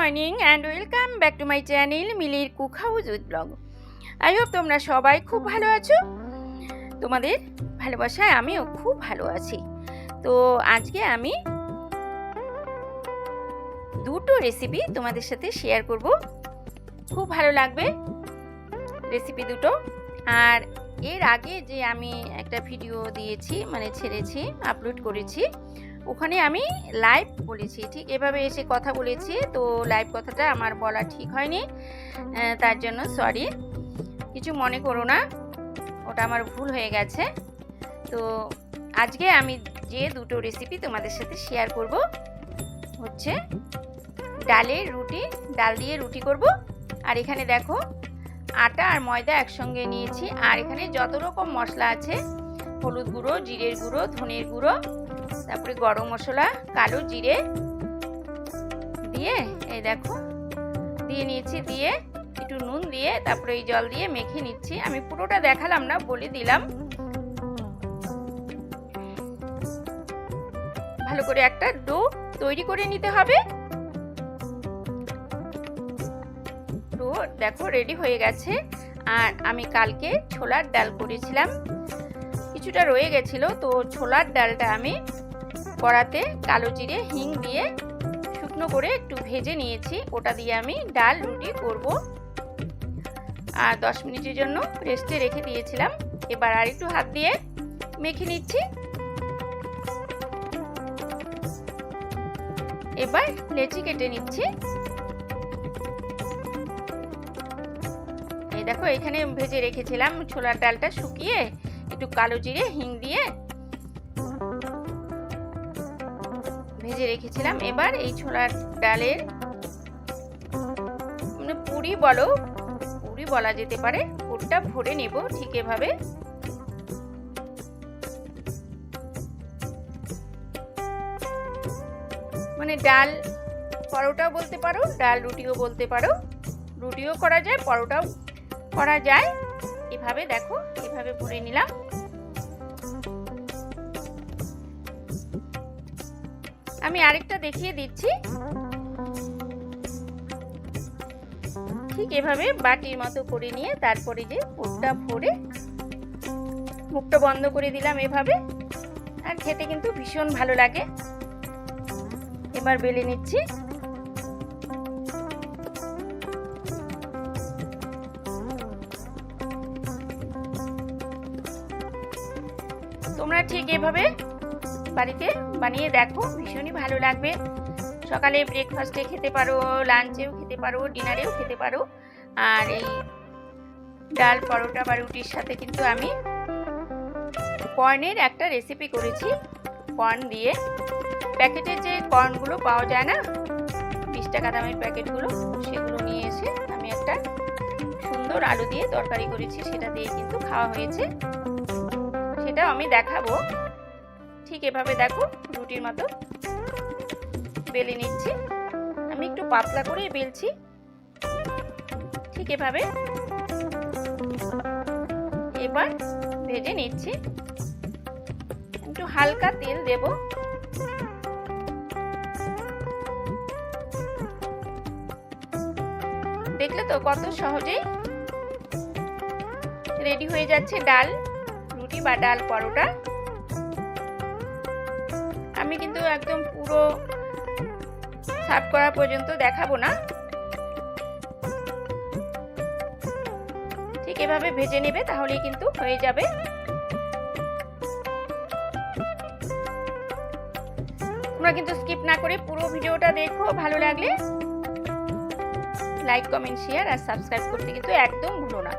Morning and welcome back to my channel মিলির cook house with vlog I hope তোমরা সবাই খুব ভালো আছো। তোমাদের ভালোবাসায় আমিও খুব ভালো আছি। তো আজকে আমি দুটো রেসিপি তোমাদের সাথে শেয়ার করব। খুব ভালো লাগবে রেসিপি দুটো। আর এর আগে যে আমি একটা ভিডিও দিয়েছি মানে ছেড়েছি আপলোড করেছি ওখানে আমি লাইভ বলেছি, ঠিক? এভাবে এসে কথা বলেছি, তো লাইভ কথাটা আমার বলা ঠিক হয়নি। তার জন্য সরি কিছু মনে করো না, ওটা আমার ভুল হয়ে গেছে। তো আজকে আমি যে দুটো রেসিপি তোমাদের সাথে শেয়ার করব, হচ্ছে ডালের রুটি, ডাল দিয়ে রুটি করব। আর এখানে দেখো, আটা আর ময়দা একসঙ্গে নিয়েছি। আর এখানে যত রকম মশলা আছে, হলুদ গুঁড়ো, জিরের গুঁড়ো, ধনের গুঁড়ো তারপরে গরম মশলা, কালো জিরে দিয়ে, এই দেখো, দিয়ে নিয়েছি, দিয়ে একটু নুন দিয়ে তারপরে এই জল দিয়ে মেখে নিচ্ছি। আমি পুরোটা দেখালাম না, বলে দিলাম। ভালো করে একটা ডো তৈরি করে নিতে হবে। ডো দেখো রেডি হয়ে গেছে। আর আমি কালকে ছোলার ডাল করেছিলাম। কিছুটা রয়ে গেছিল, তো ছোলার ডালটা আমি কড়াতে কালো জিরে, হিং দিয়ে শুকনো করে একটু ভেজে নিয়েছি। ওটা দিয়ে আমি ডাল রুটি করব। আর দশ মিনিটের জন্য রেস্টে রেখে দিয়েছিলাম। এবার আর একটু হাত দিয়ে মেখে নিচ্ছি। এবার লেচি কেটে নিচ্ছি। এই দেখো, এখানে ভেজে রেখেছিলাম ছোলার ডালটা শুকিয়ে, একটু কালো জিরে, হিং দিয়ে ভেজে রেখেছিলাম। এবার এই ছোলার ডালের মানে পুরি বলো, পুরি বলা যেতে পারে, পুরটা ভরে নেব ঠিক এভাবে। মানে ডাল পরোটাও বলতে পারো, ডাল রুটিও বলতে পারো। রুটিও করা যায়, পরোটাও করা যায়। এভাবে দেখো, এভাবে ভরে নিলাম। আমি আরেকটা দেখিয়ে দিচ্ছি। ঠিক এভাবে বাটির মতো করে নিয়ে তারপরে যে পুরটা ভরে মুখটা বন্ধ করে দিলাম এভাবে। আর খেতে কিন্তু ভীষণ ভালো লাগে। এবার বেলে নিচ্ছি। তোমরা ঠিক এভাবে বাড়িতে। বানিয়ে দেখো, ভীষণই ভালো লাগবে। সকালে ব্রেকফাস্টে খেতে পারো লাঞ্চেও খেতে পারো ডিনারেও খেতে পারো। আর এই ডাল পরোটা বা রুটির সাথে কিন্তু আমি কর্নের একটা রেসিপি করেছি কর্ন দিয়ে। প্যাকেটে যে কর্নগুলো পাওয়া যায় না, বিশ টাকা দামের প্যাকেটগুলো, সেগুলো নিয়ে এসে আমি একটা সুন্দর আলু দিয়ে তরকারি করেছি, সেটা দিয়ে কিন্তু খাওয়া হয়েছে। সেটাও আমি দেখাবো। ঠিক এভাবে দেখো, রুটির মতো বেলে নিচ্ছি। আমি একটু পাতলা করে বেলছি। ঠিক এভাবে এবার ভেজে নিচ্ছি। একটু হালকা তেল দেব। দেখলে তো কত সহজেই রেডি হয়ে যাচ্ছে ডাল, রুটি বা ডাল পরোটা। আমি কিন্তু একদম পুরো সার্ভ করা পর্যন্ত দেখাবো না। ঠিক এভাবে ভেজে নেবে তাহলেই কিন্তু হয়ে যাবে। তোমরা কিন্তু স্কিপ না করে পুরো ভিডিওটা দেখো, ভালো লাগলে লাইক, কমেন্ট, শেয়ার আর সাবস্ক্রাইব করতে কিন্তু একদম ভুলো না।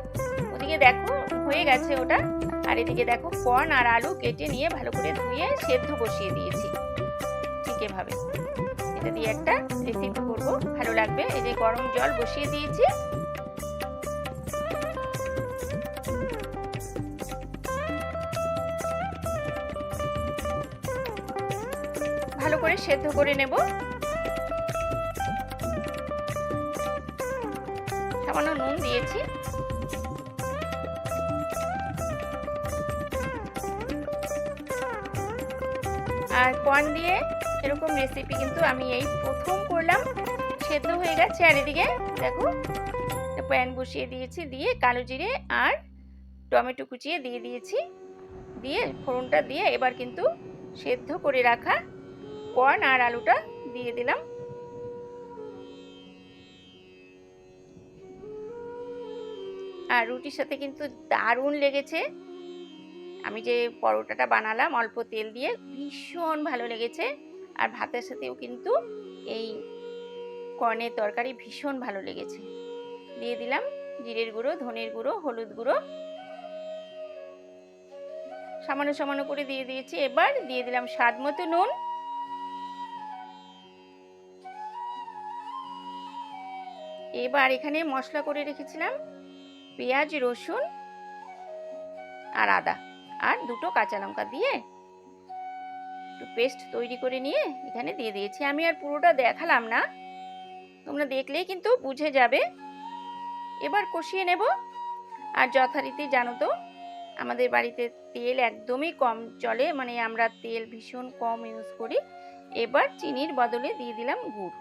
ওদিকে দেখো হয়ে গেছে ওটা। আর এদিকে দেখো কর্ন আর আলু কেটে নিয়ে ভালো করে ধুয়ে সেদ্ধ বসিয়ে দিয়েছি। এভাবে এটা দিয়ে একটা রেসিপি করব। ভালো লাগবে। এই যে গরম জল বসিয়ে দিয়েছি। ভালো করে সেদ্ধ করে নেব। আর কর্ন দিয়ে এরকম রেসিপি কিন্তু আমি এই প্রথম করলাম। সেদ্ধ হয়ে গেছে। আর এদিকে দেখো প্যান বসিয়ে দিয়েছি, দিয়ে কালো জিরে আর টমেটো কুচিয়ে দিয়ে দিয়েছি। দিয়ে ফোড়নটা দিয়ে এবার কিন্তু সেদ্ধ করে রাখা কর্ন আর আলুটা দিয়ে দিলাম। আর রুটির সাথে কিন্তু দারুণ লেগেছে। আমি যে পরোটাটা বানালাম, অল্প তেল দিয়ে ভীষণ ভালো লেগেছে। আর ভাতের সাথেও কিন্তু এই কর্নের তরকারি ভীষণ ভালো লেগেছে। দিয়ে দিলাম জিরের গুঁড়ো, ধনের গুঁড়ো, হলুদ গুঁড়ো। সামান্য সামান্য করে দিয়ে দিয়েছি। এবার দিয়ে দিলাম স্বাদ মতো নুন। এবার এখানে মশলা করে রেখেছিলাম পেঁয়াজ, রসুন আর আদা। আর দুটো কাঁচা লঙ্কা দিয়ে একটু পেস্ট তৈরি করে নিয়ে এখানে দিয়ে দিয়েছি। আমি আর পুরোটা দেখালাম না। তোমরা দেখলেই কিন্তু বুঝে যাবে। এবার কষিয়ে নেব। আর যথারীতি জানো তো, আমাদের বাড়িতে তেল একদমই কম চলে মানে আমরা তেল ভীষণ কম ইউজ করি। এবার চিনির বদলে দিয়ে দিলাম গুড়।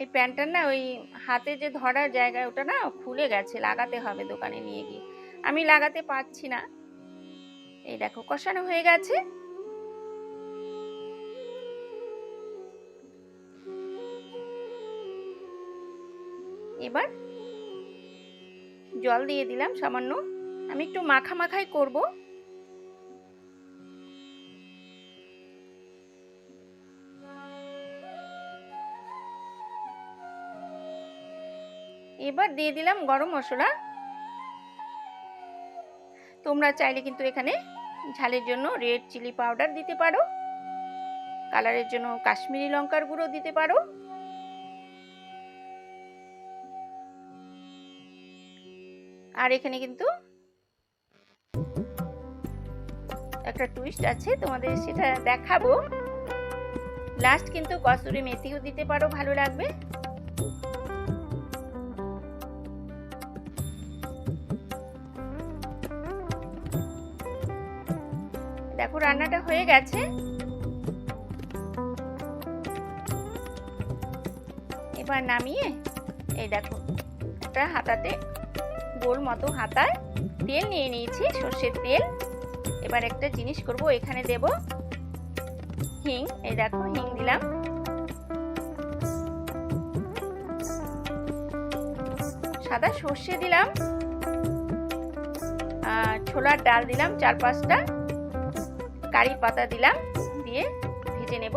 এই প্যান্টটার না ওই হাতে যে ধরার জায়গায় ওটা না খুলে গেছে, লাগাতে হবে দোকানে নিয়ে গিয়ে। আমি লাগাতে পারছি না। এই দেখো, কষানো হয়ে গেছে। এবার জল দিয়ে দিলাম সামান্য। আমি একটু মাখা মাখাই করব। এবার দিয়ে দিলাম গরম মশলা। তোমরা চাইলে কিন্তু এখানে ঝালের জন্য রেড চিলি পাউডার দিতে পারো। কালারের জন্য কাশ্মীরি লঙ্কার গুঁড়ো দিতে পারো। আর এখানে কিন্তু একটা টুইস্ট আছে, তোমাদের সেটা দেখাবো। লাস্ট কিন্তু কসুরি মেথিও দিতে পারো, ভালো লাগবে। দেখো রান্নাটা হয়ে গেছে। এবার নামিয়ে এই দেখো একটা হাতাতে গোল মতো হাতায় তেল নিয়ে নিয়েছি, সর্ষের তেল। এবার একটা জিনিস করব, এখানে দেব হিং। এই দেখো হিং দিলাম। সাদা সর্ষে দিলাম। আর ছোলার ডাল দিলাম, চার পাঁচটা। কারি পাতা দিলাম, দিয়ে ভেজে নেব।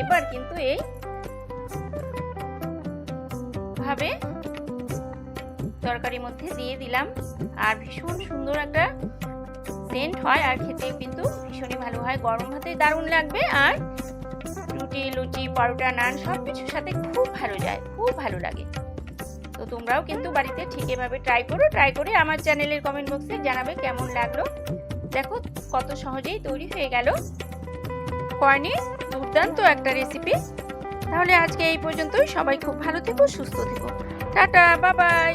এবার কিন্তু এই ভাবে তরকারির মধ্যে দিয়ে দিলাম। আর ভীষণ সুন্দর একটা সেন্ট হয়, আর খেতে কিন্তু ভীষণই ভালো হয়। গরম ভাতে দারুণ লাগবে, আর রুটি, লুচি, পরোটা, নান সব কিছুর সাথে খুব ভালো যায়, খুব ভালো লাগে। তোমরাও কিন্তু বাড়িতে ঠিক এভাবে ট্রাই করো ট্রাই করে আমার চ্যানেলের কমেন্ট বক্সে জানাবে কেমন লাগল। দেখো কত সহজেই তৈরি হয়ে গেল। কর্নের দুর্দান্ত একটা রেসিপি তাহলে আজকে এই পর্যন্তই। সবাই খুব ভালো থেকো, সুস্থ থেকো। টাটা বাবাই